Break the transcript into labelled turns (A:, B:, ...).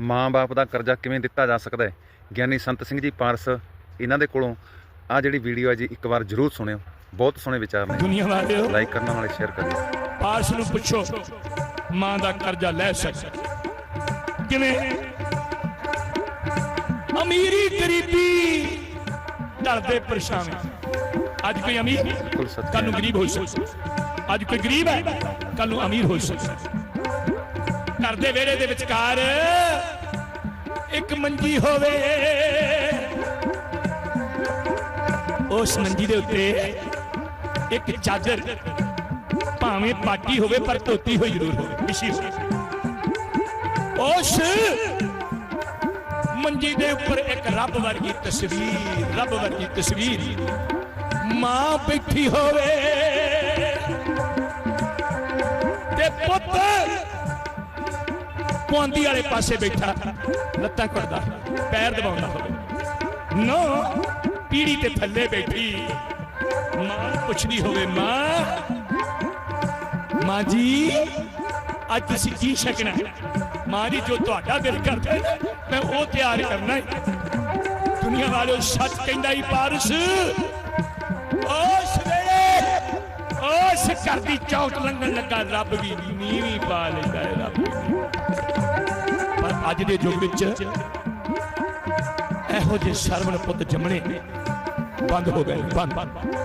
A: ਮਾਂ-ਬਾਪ ਦਾ ਕਰਜ਼ਾ ਕਿਵੇਂ ਦਿੱਤਾ ਜਾ ਸਕਦਾ ਹੈ? ਗਿਆਨੀ ਸੰਤ ਸਿੰਘ ਜੀ ਪਾਰਸ ਇਹਨਾਂ ਦੇ ਕੋਲੋਂ ਆ ਜਿਹੜੀ ਵੀਡੀਓ ਹੈ ਜੀ ਇੱਕ ਵਾਰ ਜ਼ਰੂਰ ਸੁਣਿਓ। ਬਹੁਤ ਸੋਹਣੇ ਵਿਚਾਰ ਨੇ।
B: ਦੁਨੀਆ ਵਾਲਿਓ
A: ਲਾਈਕ ਕਰਨ ਵਾਲੇ ਸ਼ੇਅਰ ਕਰਿਓ।
B: ਪਾਰਸ ਨੂੰ ਪੁੱਛੋ ਮਾਂ ਦਾ ਕਰਜ਼ਾ ਲੈ ਸਕਦਾ ਕਿਵੇਂ? ਅਮੀਰੀ ਗਰੀਬੀ ਢਲਦੇ ਪਰਛਾਵੇਂ ਅੱਜ ਕੋਈ ਅਮੀਰ? ਕੱਲ ਨੂੰ ਗਰੀਬ ਹੋ ਸਕਦਾ ਅੱਜ ਕੋਈ ਗਰੀਬ ਹੈ? ਕੱਲ ਨੂੰ ਅਮੀਰ ਹੋ ਸਕਦਾ ਘਰ ਦੇ ਵਿਹੜੇ ਦੇ ਵਿਚਕਾਰ ਇੱਕ ਮੰਜੀ ਹੋਵੇ। ਉਸ ਮੰਜੀ ਦੇ ਉੱਤੇ ਇੱਕ ਚਾਦਰ, ਭਾਵੇਂ ਪਾਟੀ ਹੋਵੇ ਪਰ ਧੋਤੀ ਹੋਈ ਜ਼ਰੂਰ ਹੋਵੇ। ਵਿਛੀ ਉਸ ਮੰਜੀ ਦੇ ਉੱਪਰ ਇੱਕ ਰੱਬ ਵਰਗੀ ਤਸਵੀਰ, ਰੱਬ ਵਰਗੀ ਤਸਵੀਰ। ਮਾਂ ਬੈਠੀ ਹੋਵੇ ਤੇ ਪੁੱਤ ਕੁਆਂਦੀ ਵਾਲੇ ਪਾਸੇ ਬੈਠਾ, ਲੱਤਾਂ ਘੁੱਟਦਾ ਪੈਰ ਦਬਾਉਂਦਾ ਹੋਵੇ। ਨੋ, ਪੀੜੀ ਤੇ ਥੱਲੇ ਬੈਠੀ। ਮਾਂ ਨੂੰ ਪੁੱਛਦੀ ਹੋਵੇ, ਮਾਂ ਮਾਂ ਜੀ, ਅੱਜ ਤੁਸੀਂ ਕੀ ਛਕਣਾ ਮਾਂ ਜੀ, ਜੋ ਤੁਹਾਡਾ ਦਿਲ ਕਰਦਾ ਮੈਂ ਉਹ ਤਿਆਰ ਕਰਨਾ ਹੈ। ਦੁਨੀਆ ਵਾਲਿਓ, ਸੱਚ ਕਹਿੰਦਾ ਹੀ ਪਾਰਸ। ਉਸ ਵੇਲੇ, ਉਸ ਘਰ ਦੀ ਚੌਟ ਲੰਘਣ ਲੱਗਾ, ਰੱਬ ਵੀ ਨੀਵੀਂ ਪਾ ਲੈਂਦਾ ਹੈ, ਰੱਬ ਅੱਜ ਦੇ ਯੁੱਗ ਵਿੱਚ ਇਹੋ ਜਿਹੇ ਸਰਵਣ ਪੁੱਤ ਜੰਮਣੇ ਬੰਦ ਹੋ ਗਏ ਬੰਦ।